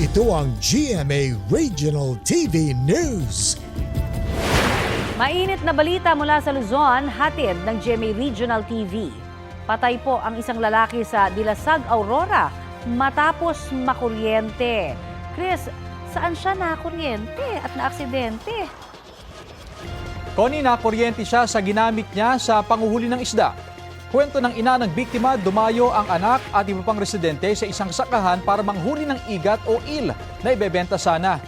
Ito ang GMA Regional TV News. Mainit na balita mula sa Luzon, hatid ng GMA Regional TV. Patay po ang isang lalaki sa Dilasag, Aurora matapos makuryente. Chris, saan siya nakuryente at naaksidente? Connie, nakuryente siya sa ginamit niya sa panguhuli ng isda. Kwento ng ina ng biktima, dumayo ang anak at iba pang residente sa isang sakahan para manghuli ng igat o il na ibebenta sana.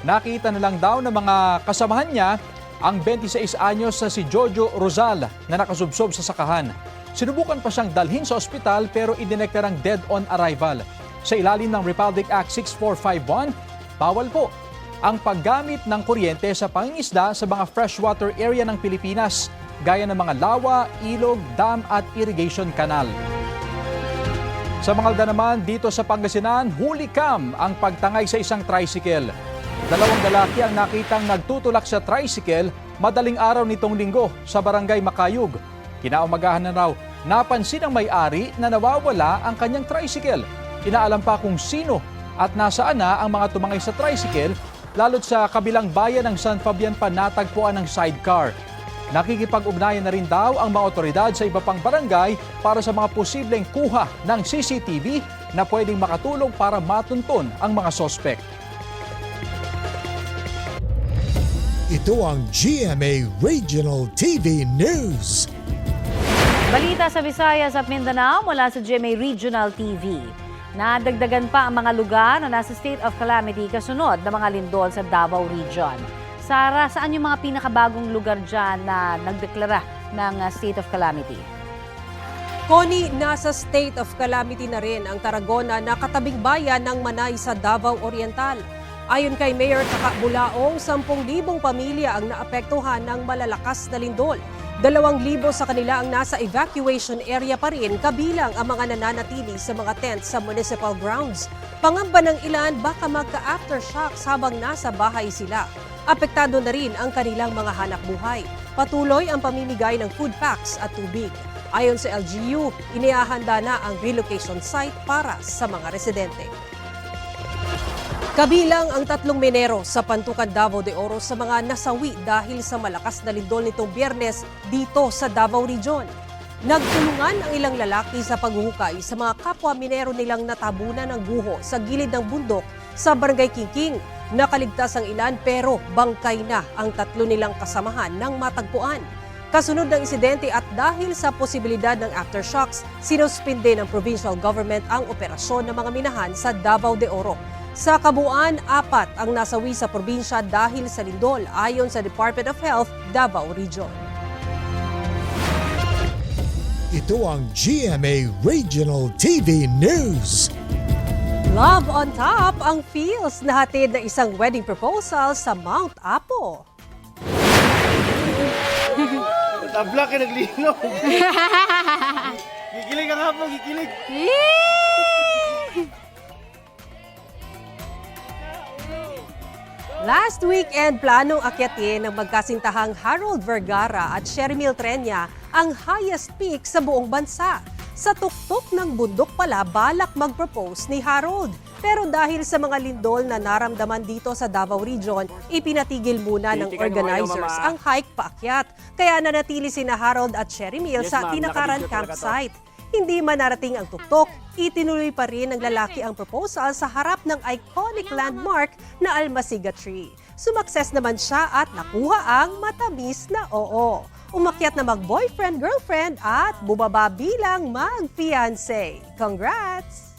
Nakita na lang daw ng mga kasamahan niya ang 26 anyos na si Jojo Rosal na nakasubsob sa sakahan. Sinubukan pa siyang dalhin sa ospital pero idinekta ng dead on arrival. Sa ilalim ng Republic Act 6451, bawal po ang paggamit ng kuryente sa pangingisda sa mga freshwater area ng Pilipinas, gaya ng mga lawa, ilog, dam at irrigation canal. Sa Mangalda naman, dito sa Pangasinan, huli cam ang pagtangay sa isang tricycle. Dalawang lalaki ang nakitang nagtutulak sa tricycle madaling araw nitong linggo sa barangay Makayug. Kinaumagahan na raw, napansin ng may-ari na nawawala ang kanyang tricycle. Inaalam pa kung sino at nasaan na ang mga tumangay sa tricycle lalo't sa kabilang bayan ng San Fabian pa natagpuan ng sidecar. Nakikipag-ugnayan na rin daw ang mga otoridad sa iba pang barangay para sa mga posibleng kuha ng CCTV na pwedeng makatulong para matunton ang mga sospek. Ito ang GMA Regional TV News. Balita sa Visayas at Mindanao mula sa GMA Regional TV. Nadagdagan pa ang mga lugar na nasa state of calamity kasunod ng mga lindol sa Davao Region. Sara, saan yung mga pinakabagong lugar dyan na nagdeklara ng uh, state of calamity? Connie, nasa state of calamity na rin ang Tarragona na katabing bayan ng Manay sa Davao Oriental. Ayon kay Mayor Kakabulaong, 10,000 pamilya ang naapektuhan ng malalakas na lindol. 2,000 sa kanila ang nasa evacuation area pa rin kabilang ang mga nananatili sa mga tents sa municipal grounds. Pangamba ng ilan baka magka-aftershocks habang nasa bahay sila. Apektado na rin ang kanilang mga hanap buhay. Patuloy ang pamimigay ng food packs at tubig. Ayon sa LGU, inihahanda na ang relocation site para sa mga residente. Kabilang ang tatlong minero sa Pantukan Davao de Oro sa mga nasawi dahil sa malakas na lindol nitong biyernes dito sa Davao Region. Nagtulungan ang ilang lalaki sa paghuhukay sa mga kapwa minero nilang natabunan ng guho sa gilid ng bundok sa Barangay Kingking. Nakaligtas ang ilan pero bangkay na ang tatlo nilang kasamahan ng matagpuan. Kasunod ng insidente at dahil sa posibilidad ng aftershocks, sinuspinde ng provincial government ang operasyon ng mga minahan sa Davao de Oro. Sa kabuuan, apat ang nasawi sa probinsya dahil sa lindol ayon sa Department of Health, Davao Region. Ito ang GMA Regional TV News. Love on top ang feels na hatid ng isang wedding proposal sa Mount Apo. Tabla ka naglino. gigilig ang hapon, gigilig. Last weekend, planong akyatin ng magkasintahang Harold Vergara at Shermil Trenya ang highest peak sa buong bansa. Sa tuktok ng bundok pala, balak mag-propose ni Harold. Pero dahil sa mga lindol na naramdaman dito sa Davao Region, ipinatigil muna ng organizers ang hike paakyat. Kaya nanatili sina Harold at Shermil Yes, sa tinakaran campsite. Hindi man narating ang tuktok, itinuloy pa rin ng lalaki ang proposal sa harap ng iconic landmark na Almasiga Tree. Sumakses naman siya at nakuha ang matamis na oo. Umakyat na mag-boyfriend-girlfriend at bubaba bilang mag-fiancé. Congrats!